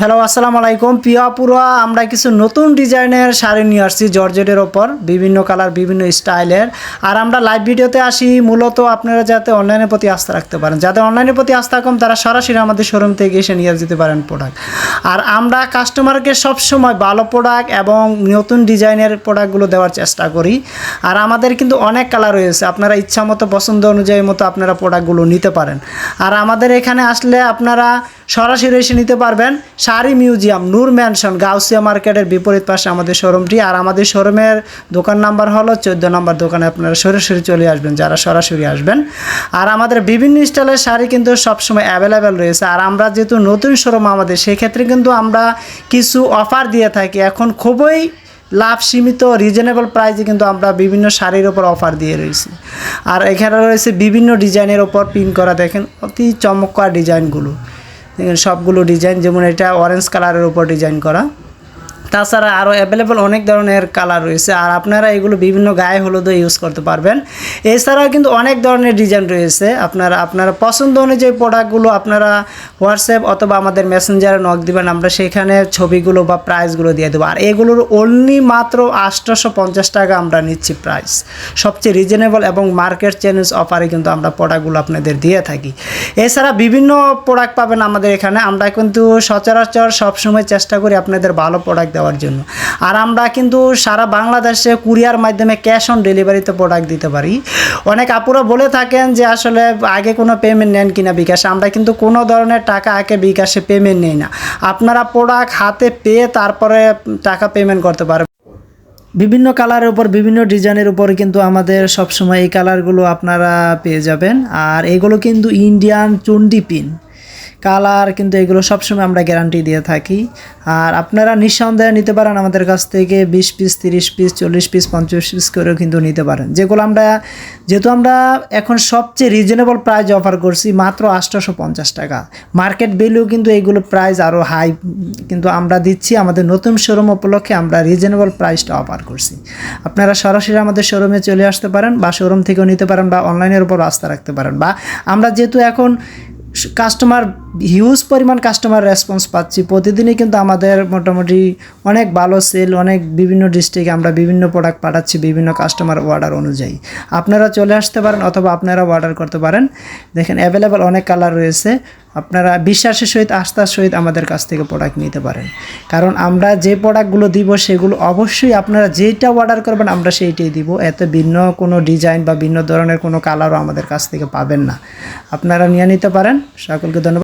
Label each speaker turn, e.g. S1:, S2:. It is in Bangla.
S1: হ্যালো, আসসালামু আলাইকুম। পিয়াপুরা আমরা কিছু নতুন ডিজাইনের শাড়ি নিয়ে আসছি জর্জেটের ওপর, বিভিন্ন কালার, বিভিন্ন স্টাইলের। আর আমরা লাইভ ভিডিওতে আসি, মূলত আপনারা যাতে অনলাইনের প্রতি আস্থা রাখতে পারেন। যাদের অনলাইনের প্রতি আস্থা কম, তারা সরাসরি আমাদের শোরুম থেকে এসে নিয়ে যেতে পারেন প্রোডাক্ট আর আমরা কাস্টমারকে সবসময় ভালো প্রোডাক্ট এবং নতুন ডিজাইনের প্রোডাক্টগুলো দেওয়ার চেষ্টা করি। আর আমাদের কিন্তু অনেক কালার রয়েছে। আপনারা ইচ্ছা মতো পছন্দ অনুযায়ী মতো আপনারা প্রোডাক্টগুলো নিতে পারেন। আর আমাদের এখানে আসলে আপনারা সরাসরি এসে নিতে পারবেন শাড়ি মিউজিয়াম, নূর ম্যানশন, গাউসিয়া মার্কেটের বিপরীত পাশে আমাদের শোরুমটি আর আমাদের শোরুমের দোকান নাম্বার হলো চোদ্দ নম্বর দোকানে আপনারা সরাসরি চলে আসবেন, যারা সরাসরি আসবেন। আর আমাদের বিভিন্ন স্টাইলের শাড়ি কিন্তু সবসময় অ্যাভেলেবেল রয়েছে। আর আমরা যেহেতু নতুন শোরুম আমাদের, সেক্ষেত্রে কিন্তু আমরা কিছু অফার দিয়ে থাকি। এখন খুবই লাভ সীমিত রিজনেবল প্রাইসে কিন্তু আমরা বিভিন্ন শাড়ির ওপর অফার দিয়ে রয়েছি। আর এখানে রয়েছে বিভিন্ন ডিজাইনের ওপর প্রিন্ট করা। দেখেন, অতি চমৎকার ডিজাইনগুলো সবগুলো ডিজাইন যেমন এটা অরেঞ্জ কালারের উপর ডিজাইন করা। তাছাড়া আরও অ্যাভেলেবল অনেক ধরনের কালার রয়েছে, আর আপনারা এগুলো বিভিন্ন গায়ে হলুদও ইউজ করতে পারবেন। এছাড়াও কিন্তু অনেক ধরনের ডিজাইন রয়েছে, আপনারা আপনারা পছন্দ অনুযায়ী প্রোডাক্টগুলো আপনারা হোয়াটসঅ্যাপ অথবা আমাদের মেসেঞ্জারে নক দিবেন, আমরা সেখানে ছবিগুলো বা প্রাইসগুলো দিয়ে দেবো। আর এগুলোর অনলি মাত্র আটশোশো পঞ্চাশ টাকা আমরা নিচ্ছি প্রাইস সবচেয়ে রিজনেবল এবং মার্কেট চ্যালেঞ্জ অফারে কিন্তু আমরা প্রোডাক্টগুলো আপনাদের দিয়ে থাকি। এছাড়া বিভিন্ন প্রোডাক্ট পাবেন আমাদের এখানে, আমরা কিন্তু সচরাচর সবসময় চেষ্টা করি আপনাদের ভালো প্রোডাক্ট দেওয়ার জন্য। আর আমরা কিন্তু সারা বাংলাদেশে কুরিয়ার মাধ্যমে ক্যাশ অন ডেলিভারিতে প্রোডাক্ট দিতে পারি। অনেক আপুরা বলে থাকেন যে আসলে আগে কোনো পেমেন্ট নেন কিনা বিকাশে। আমরা কিন্তু কোনো ধরনের টাকা আগে বিকাশে পেমেন্ট নেই না। আপনারা প্রোডাক্ট হাতে পেয়ে তারপরে টাকা পেমেন্ট করতে পারবেন। বিভিন্ন কালারের উপর, বিভিন্ন ডিজাইনের উপর কিন্তু আমাদের সবসময় এই কালারগুলো আপনারা পেয়ে যাবেন। আর এগুলো কিন্তু ইন্ডিয়ান চুন্ডি পিন কালার কিন্তু এগুলো সবসময় আমরা গ্যারান্টি দিয়ে থাকি। আর আপনারা নিঃসন্দেহে নিতে পারেন আমাদের কাছ থেকে বিশ পিস তিরিশ পিস চল্লিশ পিস পঞ্চাশ পিস করেও কিন্তু নিতে পারেন। যেগুলো আমরা, যেহেতু আমরা এখন সবচেয়ে রিজনেবল প্রাইস অফার করছি মাত্র আটশোশো পঞ্চাশ টাকা। মার্কেট ভ্যালু কিন্তু এইগুলো প্রাইস আরও হাই কিন্তু আমরা দিচ্ছি, আমাদের নতুন শোরুম উপলক্ষে আমরা রিজনেবল প্রাইসটা অফার করছি। আপনারা সরাসরি আমাদের শোরুমে চলে আসতে পারেন বা শোরুম থেকেও নিতে পারেন বা অনলাইনের উপর আস্থা রাখতে পারেন বা আমরা যেহেতু এখন কাস্টমার হিউজ পরিমাণ কাস্টমার রেসপন্স পাচ্ছি। প্রতিদিনই কিন্তু আমাদের মোটামুটি অনেক ভালো সেল অনেক বিভিন্ন ডিস্ট্রিক্টে আমরা বিভিন্ন প্রোডাক্ট পাঠাচ্ছি বিভিন্ন কাস্টমার অর্ডার অনুযায়ী। আপনারা চলে আসতে পারেন অথবা আপনারা অর্ডার করতে পারেন। দেখেন অ্যাভেলেবেল অনেক কালার রয়েছে। আপনারা বিশ্বাসের সহিত, আস্থার সহিত আমাদের কাছ থেকে প্রোডাক্ট নিতে পারেন। কারণ আমরা যে প্রোডাক্টগুলো দিব, সেগুলো অবশ্যই আপনারা যেটা অর্ডার করবেন, আমরা সেইটাই দিব। এতে ভিন্ন কোনো ডিজাইন বা ভিন্ন ধরনের কোনো কালারও আমাদের কাছ থেকে পাবেন না। আপনারা নিয়ে নিতে পারেন। সকলকে ধন্যবাদ।